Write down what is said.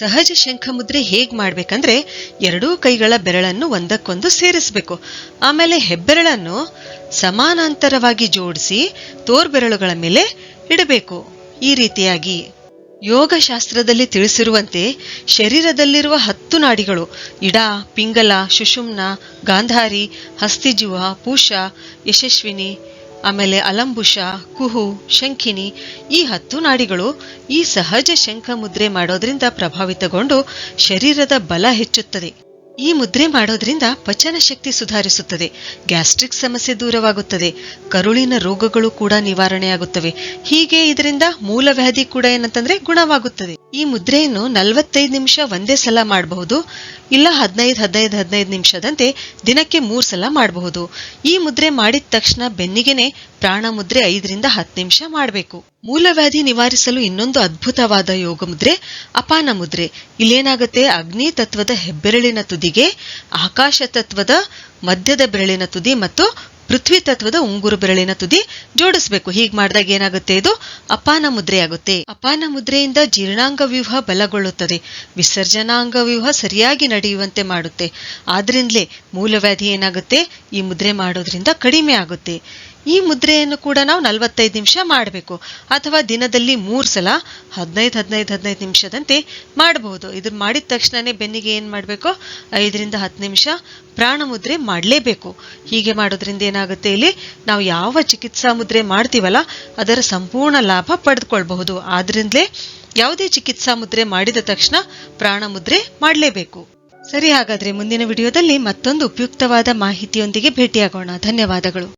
ಸಹಜ ಶಂಖ ಮುದ್ರೆ ಹೇಗ್ ಮಾಡ್ಬೇಕಂದ್ರೆ ಎರಡೂ ಕೈಗಳ ಬೆರಳನ್ನು ಒಂದಕ್ಕೊಂದು ಸೇರಿಸಬೇಕು. ಆಮೇಲೆ ಹೆಬ್ಬೆರಳನ್ನು ಸಮಾನಾಂತರವಾಗಿ ಜೋಡಿಸಿ ತೋರ್ಬೆರಳುಗಳ ಮೇಲೆ ಇಡಬೇಕು. ಈ ರೀತಿಯಾಗಿ ಯೋಗ ಶಾಸ್ತ್ರದಲ್ಲಿ ತಿಳಿಸಿರುವಂತೆ ಶರೀರದಲ್ಲಿರುವ ಹತ್ತು ನಾಡಿಗಳು ಇಡ, ಪಿಂಗಲ ಶುಷುಮ್ನ ಗಾಂಧಾರಿ, ಹಸ್ತಿಜುವ, ಪೂಷ, ಯಶಸ್ವಿನಿ ಆಮೇಲೆ ಅಲಂಬುಷ, ಕುಹು, ಶಂಖಿನಿ, ಈ ಹತ್ತು ನಾಡಿಗಳು ಈ ಸಹಜ ಶಂಖ ಮುದ್ರೆ ಮಾಡೋದ್ರಿಂದ ಪ್ರಭಾವಿತಗೊಂಡು ಶರೀರದ ಬಲ ಹೆಚ್ಚುತ್ತದೆ. ಈ ಮುದ್ರೆ ಮಾಡೋದ್ರಿಂದ ಪಚನ ಶಕ್ತಿ ಸುಧಾರಿಸುತ್ತದೆ. ಗ್ಯಾಸ್ಟ್ರಿಕ್ ಸಮಸ್ಯೆ ದೂರವಾಗುತ್ತದೆ. ಕರುಳಿನ ರೋಗಗಳು ಕೂಡ ನಿವಾರಣೆಯಾಗುತ್ತವೆ. ಹೀಗೆ ಇದರಿಂದ ಮೂಲವ್ಯಾಧಿ ಕೂಡ ಏನಂತಂದ್ರೆ ಗುಣವಾಗುತ್ತದೆ. ಈ ಮುದ್ರೆಯನ್ನು ನಲವತ್ತೈದು ನಿಮಿಷ ಒಂದೇ ಸಲ ಮಾಡಬಹುದು. ಇಲ್ಲ ಹದಿನೈದು ಹದಿನೈದು ಹದಿನೈದು ನಿಮಿಷದಂತೆ ದಿನಕ್ಕೆ ಮೂರು ಸಲ ಮಾಡಬಹುದು. ಈ ಮುದ್ರೆ ಮಾಡಿದ ತಕ್ಷಣ ಬೆನ್ನಿಗೆನೆ ಪ್ರಾಣ ಮುದ್ರೆ ಐದರಿಂದ ಹತ್ತು ನಿಮಿಷ ಮಾಡಬೇಕು. ಮೂಲವ್ಯಾಧಿ ನಿವಾರಿಸಲು ಇನ್ನೊಂದು ಅದ್ಭುತವಾದ ಯೋಗ ಮುದ್ರೆ ಅಪಾನ ಮುದ್ರೆ. ಇಲ್ಲೇನಾಗುತ್ತೆ? ಅಗ್ನಿ ತತ್ವದ ಹೆಬ್ಬೆರಳಿನ ತುದಿಗೆ ಆಕಾಶ ತತ್ವದ ಮಧ್ಯದ ಬೆರಳಿನ ತುದಿ ಮತ್ತು ಪೃಥ್ವಿ ತತ್ವದ ಉಂಗುರು ಬೆರಳಿನ ತುದಿ ಜೋಡಿಸಬೇಕು. ಹೀಗೆ ಮಾಡಿದಾಗ ಏನಾಗುತ್ತೆ ಇದು? ಅಪಾನ ಮುದ್ರೆಯಾಗುತ್ತೆ. ಅಪಾನ ಮುದ್ರೆಯಿಂದ ಜೀರ್ಣಾಂಗ ವ್ಯೂಹ ಬಲಗೊಳ್ಳುತ್ತದೆ. ವಿಸರ್ಜನಾಂಗ ವ್ಯೂಹ ಸರಿಯಾಗಿ ನಡೆಯುವಂತೆ ಮಾಡುತ್ತೆ. ಆದ್ರಿಂದಲೇ ಮೂಲವ್ಯಾಧಿ ಏನಾಗುತ್ತೆ? ಈ ಮುದ್ರೆ ಮಾಡೋದ್ರಿಂದ ಕಡಿಮೆ ಆಗುತ್ತೆ. ಈ ಮುದ್ರೆಯನ್ನು ಕೂಡ ನಾವು ನಲವತ್ತೈದು ನಿಮಿಷ ಮಾಡಬೇಕು. ಅಥವಾ ದಿನದಲ್ಲಿ ಮೂರು ಸಲ, ಹದಿನೈದು ಹದಿನೈದು ಹದಿನೈದು ನಿಮಿಷದಂತೆ ಮಾಡಬಹುದು ಇದನ್ನು ಮಾಡಿದ ತಕ್ಷಣವೇ ಬೆನ್ನಿಗೆ ಏನು ಮಾಡಬೇಕು? ಐದರಿಂದ ಹತ್ತು ನಿಮಿಷ ಪ್ರಾಣ ಮುದ್ರೆ ಮಾಡಲೇಬೇಕು. ಹೀಗೆ ಮಾಡೋದ್ರಿಂದ ಏನಾಗುತ್ತೆ ಇಲ್ಲಿ? ನಾವು ಯಾವ ಚಿಕಿತ್ಸಾ ಮುದ್ರೆ ಮಾಡ್ತೀವಲ್ಲ, ಅದರ ಸಂಪೂರ್ಣ ಲಾಭ ಪಡೆದುಕೊಳ್ಬಹುದು. ಆದ್ರಿಂದಲೇ ಯಾವುದೇ ಚಿಕಿತ್ಸಾ ಮುದ್ರೆ ಮಾಡಿದ ತಕ್ಷಣ ಪ್ರಾಣ ಮುದ್ರೆ ಮಾಡಲೇಬೇಕು. ಸರಿ, ಹಾಗಾದ್ರೆ ಮುಂದಿನ ವಿಡಿಯೋದಲ್ಲಿ ಮತ್ತೊಂದು ಉಪಯುಕ್ತವಾದ ಮಾಹಿತಿಯೊಂದಿಗೆ ಭೇಟಿಯಾಗೋಣ. ಧನ್ಯವಾದಗಳು.